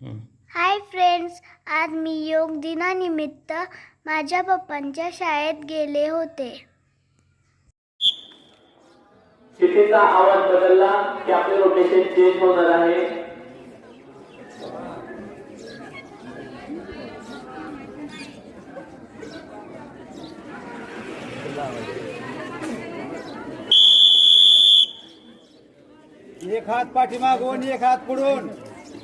Hi friends आज मी योग दिनानिमित्त माझ्या पप्पांच्या शाळेत गेले होते. तिथेचा आवाज बदलला की आपले रोटेशन चेंज होणार आहे. एक हात पाठीमागून एक हात पुढून.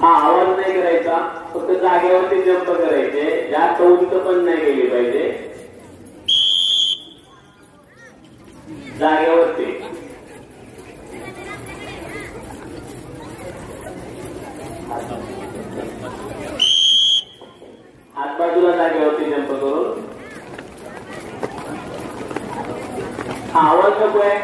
हा आवाज नाही करायचा फक्त जागेवरती जंप करायचे. जास्त उंच पण नाही गेली पाहिजे. जागेवरती. हात बाजूला जागेवरती जंप करून. हा आवाज नको आहे.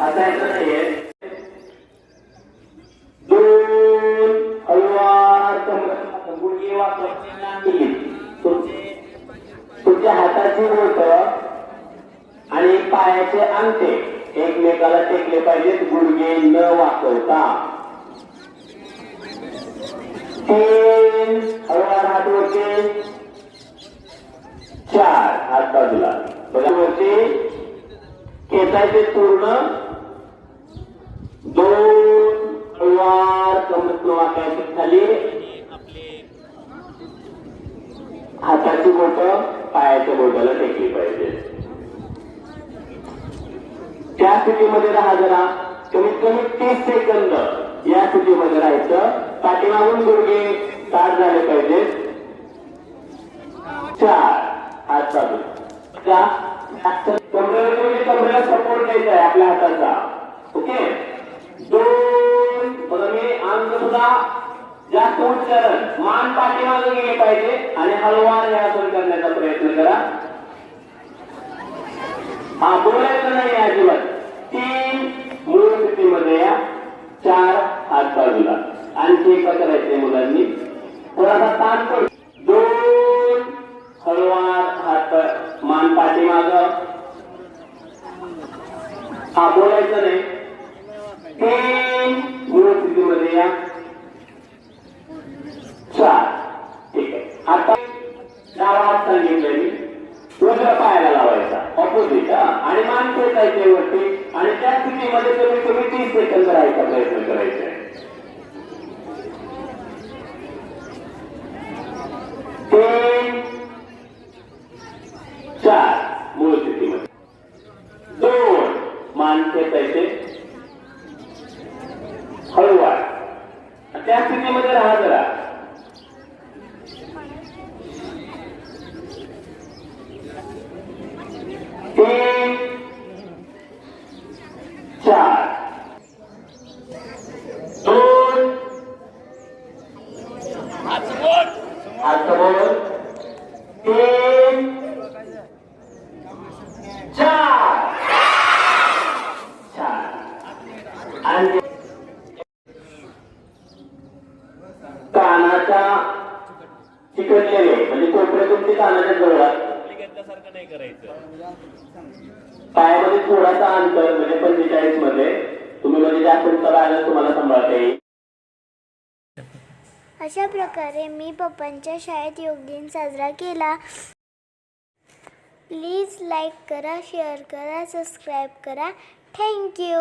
असायचं नाहीये दोन हलवार गुडघे वापरणे तुमच्या हाताची बोट आणि पायाचे अंगठे एकमेकाला टेकले पाहिजेत. गुडघे न वाकवता तीन हलवार हात वरचे चार हात बाजूला बघा वरचे खेचायचे पूर्ण? दोन हळूवार कमत वाकायचे खाली हाताची बोट पायाच्या बोटाला टेकली पाहिजे. त्या स्थितीमध्ये राहा जरा. कमीत कमी तीस सेकंद या स्थितीमध्ये राहायचं. पाठीमागून गुडगे ताट झाले पाहिजेत. चार. हात चालू. का सपोर्ट द्यायचा आहे आपल्या हाताचा. ओके दोन बघा मी अंग सुद्धा. जास्त उच्चारण. मान पाठीमागे गेले पाहिजे आणि हलवार या करण्याचा प्रयत्न करा. हा बोलायचं नाही अजिबात. तीन मूळ स्थितीमध्ये या. चार हात बाजूला. आणखी एका करायचे मुलांनी. थोडासा ताण पण दोन हळवार हात मान पाठीमाग. हा बोलायचं नाही. तीन स्थितीमध्ये या. चार. ठीक आहे. आता डावा हात सांगितलं मी उजव्या पायाला लावायचा. ऑपोजिट आणि मान खेळायचे वरती. आणि त्या स्थितीमध्ये कमी कमी तीस सेकंद राहायचा प्रयत्न करायचा आहे तीन चार मूळ स्थितीमध्ये दोन मान खेचायचे हळूवार त्या स्थितीमध्ये राहा जरा तीन चार दोन हात बोल तीन चार चार आणि कानाच्या चिकटलेले म्हणजे कोपरे तुमची कानाच्या जवळ. घेतल्यासारखं नाही करायचं. पायामध्ये थोडासा अंतर म्हणजे पंचेचाळीसमध्ये. तुम्ही म्हणजे जास्त अंतर आलं तुम्हाला सांभाळता येईल. अशा प्रकारे मी पप्पांच्या शाळेत योग दिन साजरा केला. प्लीज लाईक करा शेअर करा सबस्क्राईब करा. Thank you